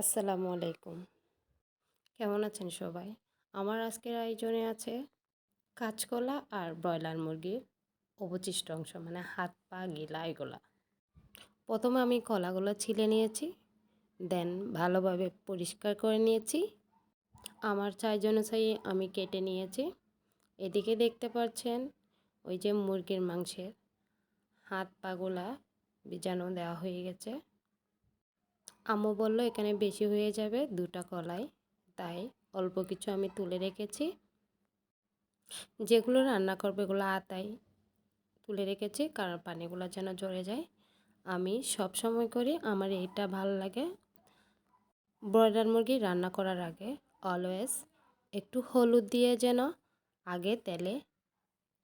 আসসালামু আলাইকুম। কেমন আছেন সবাই? আমার আজকের আয়োজনে আছে কাঁচকলা আর ব্রয়লার মুরগির অবশিষ্ট অংশ মানে হাত পা গিলা, এগুলা। প্রথমে আমি কলাগুলো ছিলে নিয়েছি, দেন ভালোভাবে পরিষ্কার করে নিয়েছি। আমার চাইজ অনুযায়ী আমি কেটে নিয়েছি। এদিকে দেখতে পাচ্ছেন, ওই যে মুরগির মাংসের হাত পাগুলা বীজাণু দেওয়া হয়ে গেছে। আম্মু বলল, এখানে বেশি হয়ে যাবে দুটা কলাই। তাই অল্প কিছু আমি তুলে রেখেছি। যেগুলো রান্না করবে এগুলো আতাই তুলে রেখেছি, কারণ পানিগুলো যেন জড়ে যায়। আমি সব সময় করি, আমার এইটা ভালো লাগে। ব্রয়লার মুরগি রান্না করার আগে অলওয়েজ একটু হলুদ দিয়ে যেন আগে তেলে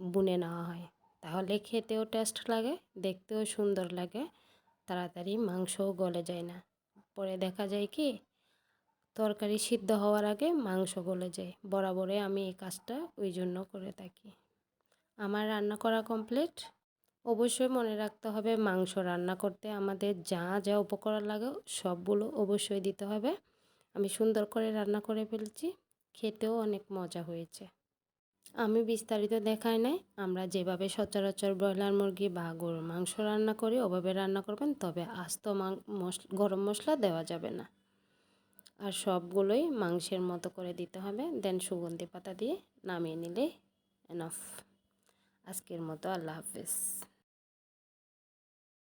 বুনে নেওয়া হয়। তাহলে খেতেও টেস্ট লাগে, দেখতেও সুন্দর লাগে। তাড়াতাড়ি মাংসও গলে যায় না। পরে দেখা যায় কি, তরকারি সিদ্ধ হওয়ার আগে মাংস গলে যায়। বরাবরে আমি এই কাজটা ওই জন্য করে থাকি। আমার রান্না করা কমপ্লিট অবশ্যই মনে রাখতে হবে মাংস রান্না করতে আমাদের যা যা উপকরণ লাগে সবগুলো অবশ্যই দিতে হবে। আমি সুন্দর করে রান্না করে ফেলেছি, খেতেও অনেক মজা হয়েছে। আমি বিস্তারিত দেখাই নাই। আমরা যেভাবে সচরাচর ব্রয়লার মুরগি বা গরুর মাংস রান্না করি, ওভাবে রান্না করবেন, তবে আস্ত মাং গরম মশলা দেওয়া যাবে না। আর সবগুলোই মাংসের মতো করে দিতে হবে। দেন সুগন্ধি পাতা দিয়ে নামিয়ে নিলে এনফ আজকের মতো আল্লাহ হাফেজ।